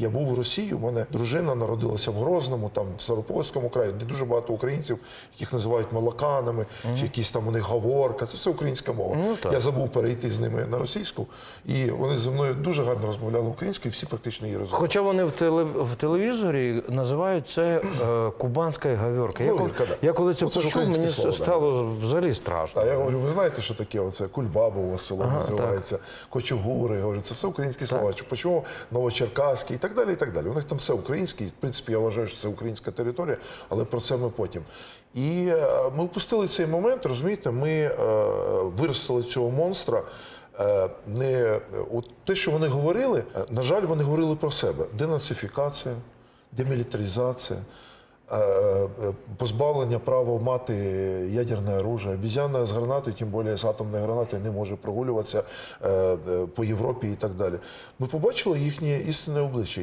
Я був в Росії, у мене дружина народилася в Грозному, там в Саропольському краї, де дуже багато українців, яких називають молоканами, чи якісь там у них говорка. Це все українська мова. Ну, так. Я забув перейти з ними на російську, і вони зі мною дуже гарно розмовляли українською, і всі практично її розуміли. Хоча вони в, теле, в телевізорі називають це е, кубанська гаверка. Я, коли- да. я коли це Ну, почув, мені слово, да. стало взагалі страшно. А я говорю, ви знаєте, що таке? Оце Кульбаба у вас село називається, Кочугури. Я говорю, це все українські слова. Чи Почому Новочеркаський так далі. і так далі. У них там все українське. В принципі, я вважаю, що це українська територія, але про це ми потім. І е, ми впустили цей момент, розумієте, ми е, виростили цього монстра. Е, Не от те, що вони говорили, на жаль, вони говорили про себе: денацифікація, демілітаризація, позбавлення права мати ядерне оружие. Обізяна з гранатою, тим більше з атомної гранати, не може прогулюватися е, е, по Європі і так далі. Ми побачили їхнє істинне обличчя.